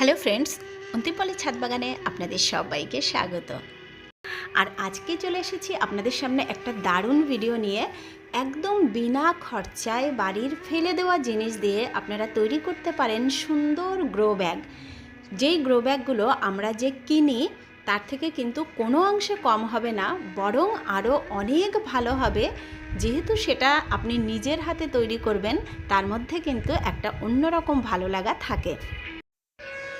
Hello friends অন্তিমপল্লী ছাদ বাগানে আপনাদের সবাইকে স্বাগত। আর আজকে চলে এসেছি আপনাদের সামনে একটা দারুণ ভিডিও নিয়ে। একদম বিনা খরচায় বাড়ির ফেলে দেওয়া জিনিস দিয়ে আপনারা তৈরি করতে পারেন সুন্দর গ্রো ব্যাগ যেই গ্রো ব্যাগগুলো আমরা যে কিনি, তার থেকে কিন্তু কোনো অংশে কম হবে না, বরং আরও অনেক ভালো হবে। যেহেতু সেটা আপনি নিজের হাতে তৈরি করবেন, তার মধ্যে কিন্তু একটা অন্যরকম ভালো লাগা থাকে।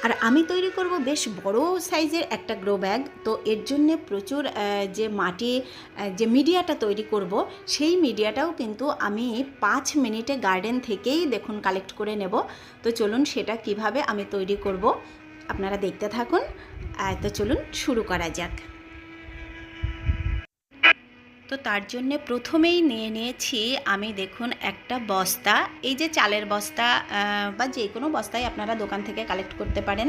আর আমি তৈরি করব বেশ বড় সাইজের একটা গ্রো ব্যাগ। তো এর জন্যে প্রচুর যে মাটি যে মিডিয়াটা তৈরি করব, সেই মিডিয়াটাও কিন্তু আমি পাঁচ মিনিটে গার্ডেন থেকেই দেখুন কালেক্ট করে নেব। তো চলুন সেটা কীভাবে আমি তৈরি করব, আপনারা দেখতে থাকুন। তো চলুন শুরু করা যাক। তো তার জন্যে প্রথমেই নিয়ে নিয়েছি আমি দেখুন একটা বস্তা। এই যে চালের বস্তা বা যে কোনো বস্তায় আপনারা দোকান থেকে কালেক্ট করতে পারেন।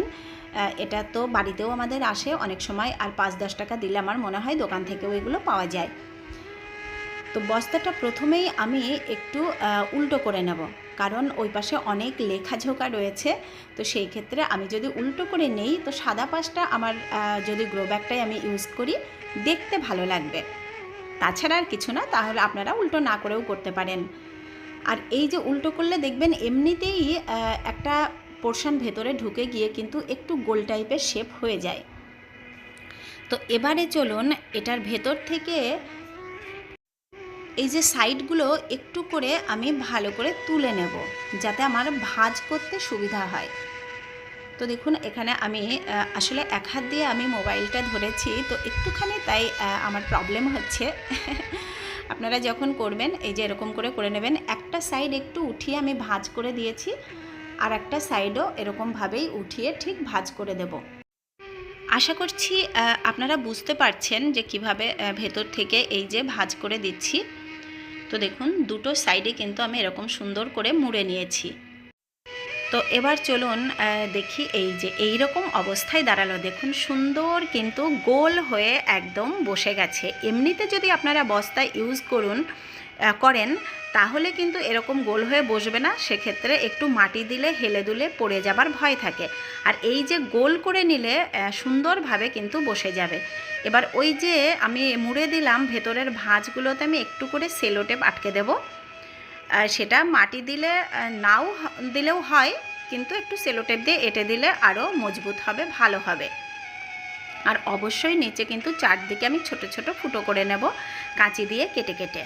এটা তো বাড়িতেও আমাদের আসে অনেক সময়, আর পাঁচ দশ টাকা দিলে আমার মনে হয় দোকান থেকেও এগুলো পাওয়া যায়। তো বস্তাটা প্রথমেই আমি একটু উল্টো করে নেব, কারণ ওই পাশে অনেক লেখাঝোকা রয়েছে। তো সেই ক্ষেত্রে আমি যদি উল্টো করে নেই, তো সাদা পাশটা আমার যদি গ্রো ব্যাগটাই আমি ইউজ করি, দেখতে ভালো লাগবে। তাছাড়া আর কিছু না, তাহলে আপনারা উল্টো না করেও করতে পারেন। আর এই যে উল্টো করলে দেখবেন এমনিতেই একটা পোর্শন ভেতরে ঢুকে গিয়ে কিন্তু একটু গোল টাইপের শেপ হয়ে যায়। তো এবারে চলুন, এটার ভেতর থেকে এই যে সাইডগুলো একটু করে আমি ভালো করে তুলে নেব, যাতে আমার ভাঁজ করতে সুবিধা হয়। তো দেখুন, এখানে আমি আসলে এক হাত দিয়ে আমি মোবাইলটা ধরেছি, তো একটুখানি তাই আমার প্রবলেম হচ্ছে। আপনারা যখন করবেন, এই যে এরকম করে করে নেবেন, একটা সাইড একটু উঠিয়ে আমি ভাঁজ করে দিয়েছি, আর একটা সাইডও এরকমভাবেই উঠিয়ে ঠিক ভাঁজ করে দেব। আশা করছি আপনারা বুঝতে পারছেন যে কীভাবে ভেতর থেকে এই যে ভাঁজ করে দিচ্ছি। তো দেখুন, দুটো সাইডে কিন্তু আমি এরকম সুন্দর করে মুড়ে নিয়েছি। তো এবার চলুন দেখি এই যে এই রকম অবস্থায় দাঁড়াল। দেখুন, সুন্দর কিন্তু গোল হয়ে একদম বসে গেছে। এমনিতে যদি আপনারা বস্তা ইউজ করুন করেন, তাহলে কিন্তু এরকম গোল হয়ে বসবে না। সেক্ষেত্রে একটু মাটি দিলে, হেলে দুলে পড়ে যাবার ভয় থাকে। আর এই যে গোল করে নিলে সুন্দরভাবে কিন্তু বসে যাবে। এবার ওই যে আমি মুড়ে দিলাম, ভেতরের ভাঁজগুলোতে আমি একটু করে সেলোটেপ আটকে দেবো। সেটা মাটি দিলে নাও দিলেও হয়, কিন্তু একটু সেলোটেপ দিয়ে এঁটে দিলে আরও মজবুত হবে, ভালো হবে। আর অবশ্যই নিচে কিন্তু চারদিকে আমি ছোট ছোট ফুটো করে নেব, কাঁচি দিয়ে কেটে কেটে।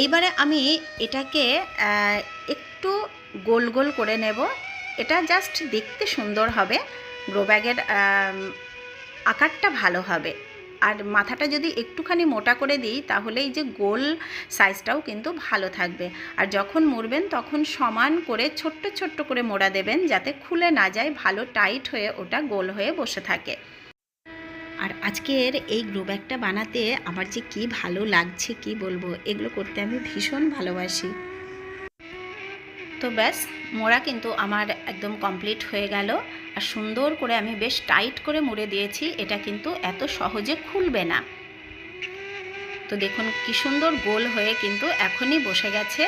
এইবারে আমি এটাকে একটু গোল গোল করে নেব। এটা জাস্ট দেখতে সুন্দর হবে, গ্রো ব্যাগের আকারটা ভালো হবে। আর মাথাটা যদি একটুখানি মোটা করে দিই, তাহলে এই যে গোল সাইজটাও কিন্তু ভালো থাকবে। আর যখন মুড়বেন, তখন সমান করে ছোট্ট ছোট্ট করে মোড়া দেবেন, যাতে খুলে না যায়, ভালো টাইট হয়ে ওটা গোল হয়ে বসে থাকে। আর আজকের এই গ্রো ব্যাগটা বানাতে আমার যে কি ভালো লাগছে, কি বলব, এগুলো করতে আমি ভীষণ ভালোবাসি। তো ব্যাস, মোড়া কিন্তু আমার একদম কমপ্লিট হয়ে গেল। আর সুন্দর করে আমি বেশ টাইট করে মুড়ে দিয়েছি, এটা কিন্তু এত সহজে খুলবে না। তো দেখুন কি সুন্দর গোল হয়ে কিন্তু এখনই বসে গেছে।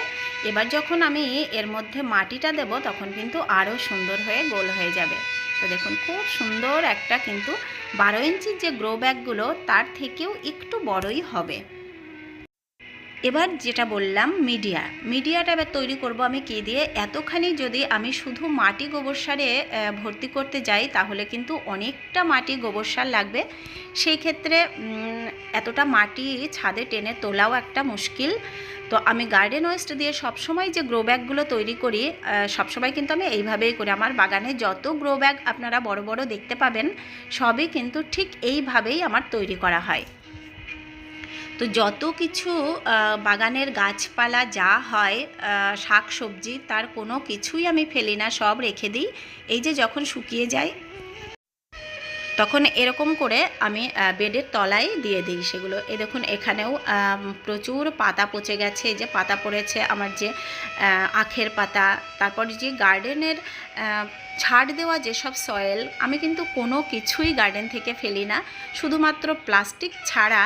এবার যখন আমি এর মধ্যে মাটিটা দেব, তখন কিন্তু আরও সুন্দর হয়ে গোল হয়ে যাবে। তো দেখুন খুব সুন্দর একটা কিন্তু বারো ইঞ্চির যে গ্রো ব্যাগগুলো তার থেকেও একটু বড়ই হবে। এবার যেটা বললাম, মিডিয়া। মিডিয়াটা এবার তৈরি করব আমি কী দিয়ে? এতখানি যদি আমি শুধু মাটি গোবর সারে ভর্তি করতে যাই, তাহলে কিন্তু অনেকটা মাটি গোবর সার লাগবে। সেই ক্ষেত্রে এতটা মাটি ছাদে টেনে তোলাও একটা মুশকিল। তো আমি গার্ডেন ওয়েস্ট দিয়ে সবসময় যে গ্রো ব্যাগগুলো তৈরি করি সবসময় কিন্তু আমি এইভাবেই করি। আমার বাগানে যত গ্রো ব্যাগ আপনারা বড় বড় দেখতে পাবেন, সবই কিন্তু ঠিক এইভাবেই আমার তৈরি করা হয়। তো যত কিছু বাগানের গাছপালা যা হয় শাক সবজি, তার কোনো কিছুই আমি ফেলি না, সব রেখে দিই। এই যে যখন শুকিয়ে যায়, তখন এরকম করে আমি বেডের তলায় দিয়ে দিই সেগুলো। এ দেখুন, এখানেও প্রচুর পাতা পচে গেছে। যে পাতা পড়েছে, আমার যে আখের পাতা, তারপর যে গার্ডেনের ছাড় দেওয়া যেসব সয়েল, আমি কিন্তু কোনো কিছুই গার্ডেন থেকে ফেলি না। শুধুমাত্র প্লাস্টিক ছাড়া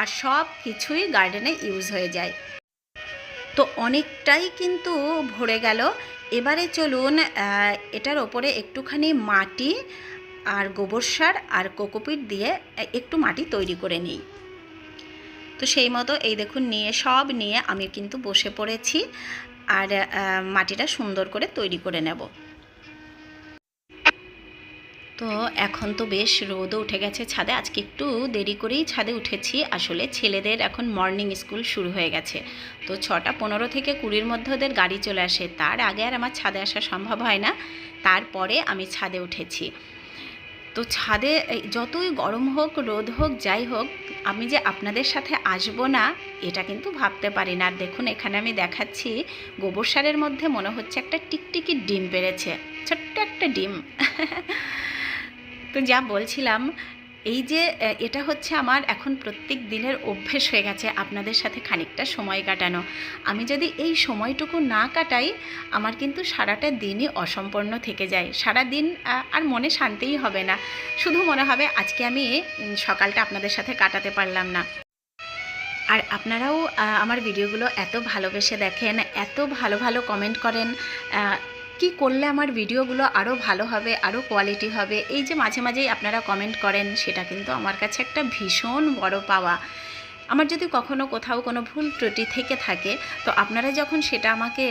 আর সব কিছুই গার্ডেনে ইউজ হয়ে যায়। তো অনেকটাই কিন্তু ভরে গেল। এবারে চলুন এটার ওপরে একটুখানি মাটি আর গোবর সার আর কোকোপিট দিয়ে একটু মাটি তৈরি করে নিই। তো সেই মতো এই দেখুন, নিয়ে সব নিয়ে আমি কিন্তু বসে পড়েছি। আর মাটিটা সুন্দর করে তৈরি করে নেব। তো এখন তো বেশ রোদও উঠে গেছে ছাদে। আজকে একটু দেরি করেই ছাদে উঠেছি। আসলে ছেলেদের এখন মর্নিং স্কুল শুরু হয়ে গেছে। তো ছটা পনেরো থেকে কুড়ির মধ্যে ওদের গাড়ি চলে আসে। তার আগে আর আমার ছাদে আসা সম্ভব হয় না। তারপরে আমি ছাদে উঠেছি। তো ছাদে যতই গরম হোক, রোদ হোক, যাই হোক, আমি যে আপনাদের সাথে আসব না, এটা কিন্তু ভাবতে পারি না। আর দেখুন, এখানে আমি দেখাচ্ছি, গোবর সারের মধ্যে মনে হচ্ছে একটা টিকটিকি ডিম পেরেছে। ছোট্ট একটা ডিম। তো যা বলছিলাম, এই যে এটা হচ্ছে আমার এখন প্রত্যেক দিনের অভ্যেস হয়ে গেছে আপনাদের সাথে খানিকটা সময় কাটানো। আমি যদি এই সময়টুকু না কাটাই, আমার কিন্তু সারাটা দিনই অসম্পূর্ণ থেকে যায়। সারা দিন আর মনে শান্তিই হবে না। শুধু মনে হবে আজকে আমি সকালটা আপনাদের সাথে কাটাতে পারলাম না। আর আপনারাও আমার ভিডিওগুলো এত ভালোবেসে দেখেন, এত ভালো ভালো কমেন্ট করেন কি করলে আমার ভিডিওগুলো আরও ভালো হবে আরও কোয়ালিটি হবে? এই যে মাঝে মাঝেই আপনারা কমেন্ট করেন, সেটা কিন্তু আমার কাছে একটা ভীষণ বড় পাওয়া। আমার যদি কখনো কোথাও কোনো ভুল ত্রুটি থেকে থাকে, তো আপনারা যখন সেটা আমাকে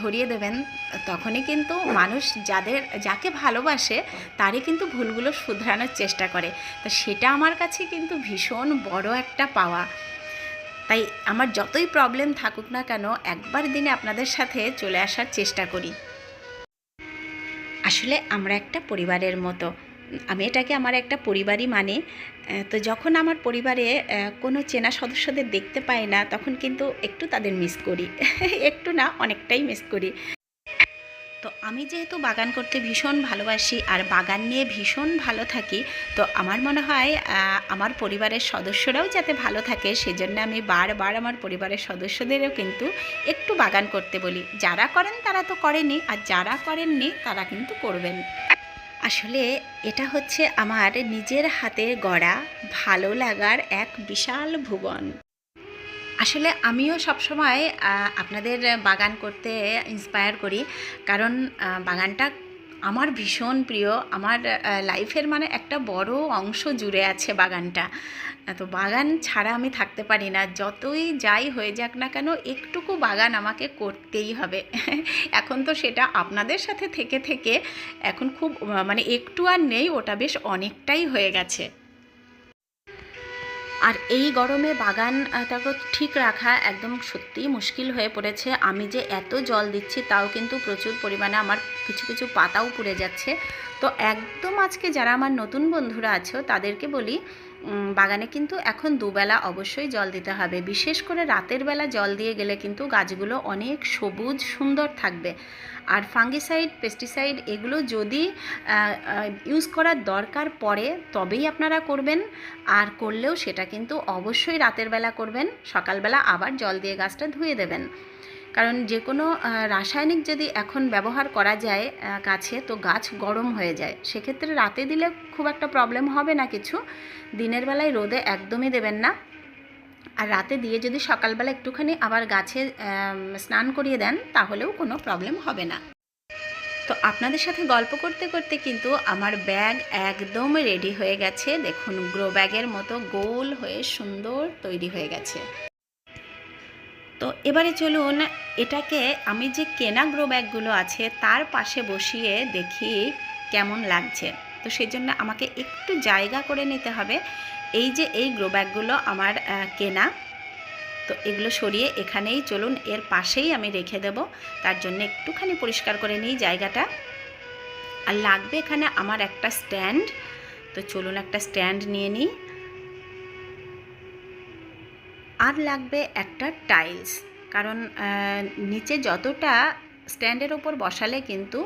ধরিয়ে দেবেন, তখনই কিন্তু মানুষ যাদের, যাকে ভালোবাসে, তারই কিন্তু ভুলগুলো শুধরানোর চেষ্টা করে। তো সেটা আমার কাছে কিন্তু ভীষণ বড় একটা পাওয়া। তাই আমার যতই প্রবলেম থাকুক না কেন, একবার দিনে আপনাদের সাথে চলে আসার চেষ্টা করি। আসলে আমরা একটা পরিবারের মতো। আমি এটাকে আমার একটা পরিবারই মানে। তো যখন আমার পরিবারে কোনো চেনা সদস্যদের দেখতে পাই না, তখন কিন্তু একটু তাদের মিস করি। একটু না, অনেকটাই মিস করি। তো আমি যেহেতু বাগান করতে ভীষণ ভালোবাসি আর বাগান নিয়ে ভীষণ ভালো থাকি, তো আমার মনে হয় আমার পরিবারের সদস্যরাও যাতে ভালো থাকে সেজন্য আমি বারবার আমার পরিবারের সদস্যদেরও কিন্তু একটু বাগান করতে বলি। যারা করেন তারা তো করেনি, আর যারা করেননি তারা কিন্তু করবেন। আসলে এটা হচ্ছে আমার নিজের হাতে গড়া, ভালো লাগার এক বিশাল ভুবন। আসলে আমিও সবসময় আপনাদের বাগান করতে ইন্সপায়ার করি। কারণ বাগানটা আমার ভীষণ প্রিয়। আমার লাইফের মানে একটা বড় অংশ জুড়ে আছে বাগানটা। তো বাগান ছাড়া আমি থাকতে পারি না। যতই যাই হয়ে যাক না কেন, একটুকু বাগান আমাকে করতেই হবে। এখন তো সেটা আপনাদের সাথে থেকে থেকে এখন খুব মানে একটু আর নেই, ওটা বেশ অনেকটাই হয়ে গেছে। আর এই গরমে বাগানটাকে ঠিক রাখা একদম সত্যিই মুশকিল হয়ে পড়েছে। আমি যে এত জল দিচ্ছি, তাও কিন্তু প্রচুর পরিমাণে আমার কিছু কিছু পাতাও পুড়ে যাচ্ছে। তো একদম আজকে যারা আমার নতুন বন্ধুরা আছো, তাদেরকে বলি বাগানে কিন্তু এখন দুবেলা অবশ্যই জল দিতে হবে। বিশেষ করে রাতের বেলা জল দিয়ে গেলে কিন্তু গাছগুলো অনেক সবুজ, সুন্দর থাকবে। আর ফাঙ্গিসাইড, পেস্টিসাইড এগুলো যদি ইউজ করার দরকার পড়ে, তবেই আপনারা করবেন। আর করলেও সেটা কিন্তু অবশ্যই রাতের বেলা করবেন। সকালবেলা আবার জল দিয়ে গাছটা ধুয়ে দেবেন। কারণ যে কোনো রাসায়নিক যদি এখন ব্যবহার করা যায় গাছে, তো গাছ গরম হয়ে যায়। সেক্ষেত্রে রাতে দিলে খুব একটা প্রবলেম হবে না কিছু। দিনের বেলায় রোদে একদমই দেবেন না। আর রাতে দিয়ে যদি সকালবেলা একটুখানি আবার গাছে স্নান করিয়ে দেন, তাহলেও কোনো প্রবলেম হবে না। তো আপনাদের সাথে গল্প করতে করতে কিন্তু আমার ব্যাগ একদম রেডি হয়ে গেছে। দেখুন গ্রো ব্যাগের মতো গোল হয়ে সুন্দর তৈরি হয়ে গেছে। তো এবারে চলুন এটাকে আমি যে কেনা গ্রো ব্যাগগুলো আছে তার পাশে বসিয়ে দেখি কেমন লাগছে। তো সেই জন্য আমাকে একটু জায়গা করে নিতে হবে। এই যে এই গ্রো ব্যাগগুলো আমার কেনা। তো এগুলো সরিয়ে এখানেই চলুন, এর পাশেই আমি রেখে দেব। তার জন্য একটুখানি পরিষ্কার করে নিই জায়গাটা। আর লাগবে এখানে আমার একটা স্ট্যান্ড। তো চলুন একটা স্ট্যান্ড নিয়ে নিই। আর লাগবে একটা টাইলস কারণ নিচে যতটা স্ট্যান্ডের ওপর বসালে কিন্তু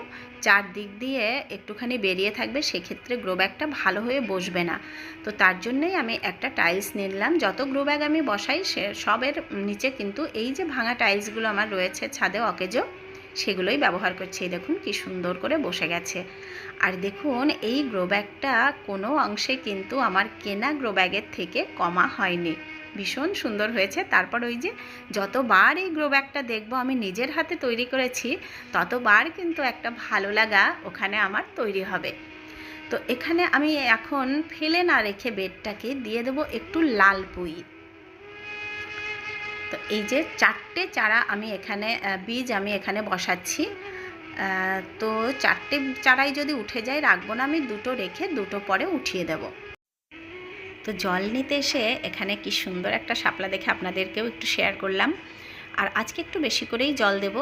চারদিক দিয়ে একটুখানি বেরিয়ে থাকবে, সেক্ষেত্রে গ্রো ব্যাগটা ভালো হয়ে বসবে না। তো তার জন্যই আমি একটা টাইলস নিলাম। যত গ্রো ব্যাগ আমি বসাই, সে সবের নিচে কিন্তু এই যে ভাঙা টাইলসগুলো আমার রয়েছে ছাদে অকেজো, সেগুলোই ব্যবহার করছি। দেখুন কি সুন্দর করে বসে গেছে। আর দেখুন, এই গ্রো ব্যাগটা কোনো অংশে কিন্তু আমার কেনা গ্রো ব্যাগের থেকে কমা হয়নি। ভীষণ সুন্দর হয়েছে। তারপর ওই যে যতবার এই গ্রো ব্যাগটা দেখব আমি নিজের হাতে তৈরি করেছি, ততবার কিন্তু একটা ভালো লাগা ওখানে আমার তৈরি হবে। তো এখানে আমি এখন ফেলে না রেখে বেডটাকে দিয়ে দেবো একটু লাল পুই। তো এই যে চারটে চারা আমি এখানে বীজ আমি এখানে বসাচ্ছি। তো চারটে চারাই যদি উঠে যায় রাখব না আমি, দুটো রেখে দুটো পরে উঠিয়ে দেব। তো জল নিতে এসে এখানে কি সুন্দর একটা শাপলা দেখে আপনাদেরকেও একটু শেয়ার করলাম। আর আজকে একটু বেশি করেই জল দেব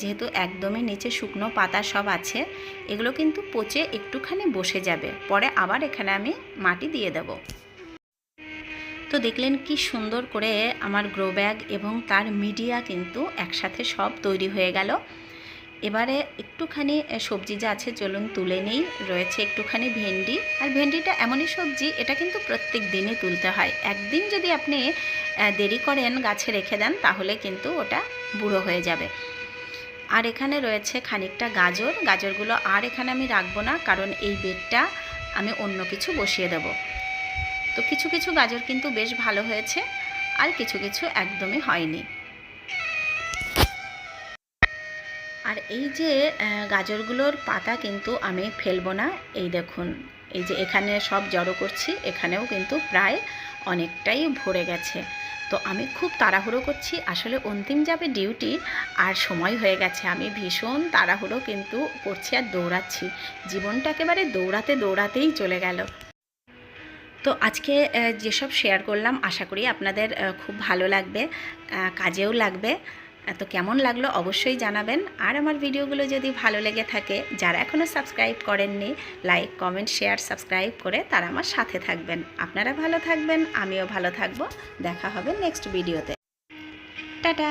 যেহেতু একদমই নিচে শুকনো পাতা সব আছে, এগুলো কিন্তু পচে একটুখানি বসে যাবে। পরে আবার এখানে আমি মাটি দিয়ে দেবো। তো দেখলেন কি সুন্দর করে আমার গ্রো ব্যাগ এবং তার মিডিয়া কিন্তু একসাথে সব তৈরি হয়ে গেল। এবারে একটুখানি সবজি যা আছে চলুন তুলে নেই। রয়েছে একটুখানি ভেন্ডি। আর ভেন্ডিটা এমনই সবজি, এটা কিন্তু প্রত্যেক দিনই তুলতে হয়। একদিন যদি আপনি দেরি করেন, গাছে রেখে দেন, তাহলে কিন্তু ওটা বুড়ো হয়ে যাবে। আর এখানে রয়েছে খানিকটা গাজর। গাজরগুলো আর এখানে আমি রাখব না, কারণ এই বেডটা আমি অন্য কিছু বসিয়ে দেবো। তো কিছু কিছু গাজর কিন্তু বেশ ভালো হয়েছে, আর কিছু কিছু একদমই হয়নি। আর এই যে গাজরগুলোর পাতা কিন্তু আমি ফেলব না। এই দেখুন, এই যে এখানে সব জড়ো করছি, এখানেও কিন্তু প্রায় অনেকটাই ভরে গেছে। তো আমি খুব তাড়াহুড়ো করছি, আসলে অন্তিম যাবে ডিউটি আর সময় হয়ে গেছে। আমি ভীষণ তাড়াহুড়ো কিন্তু করছি আর দৌড়াচ্ছি। জীবনটা একেবারে দৌড়াতে দৌড়াতেই চলে গেল। তো আজকে যেসব শেয়ার করলাম, আশা করি আপনাদের খুব ভালো লাগবে কাজেও লাগবে। তো কেমন লাগল অবশ্যই জানাবেন। আর আমার ভিডিওগুলো যদি ভালো লেগে থাকে, যারা এখনও সাবস্ক্রাইব করেননি, লাইক, কমেন্ট, শেয়ার, সাবস্ক্রাইব করে তারা আমার সাথে থাকবেন। আপনারা ভালো থাকবেন, আমিও ভালো থাকব। দেখা হবে নেক্সট ভিডিওতে। টাটা!